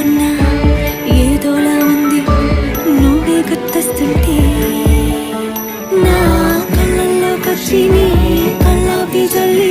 ఉన్నా ఏదోలా ఉంది నువ్వే గుర్తొస్తుంటే. నా కళ్ళల్లో కచ్చి నీ కళ్ళాపి జల్లి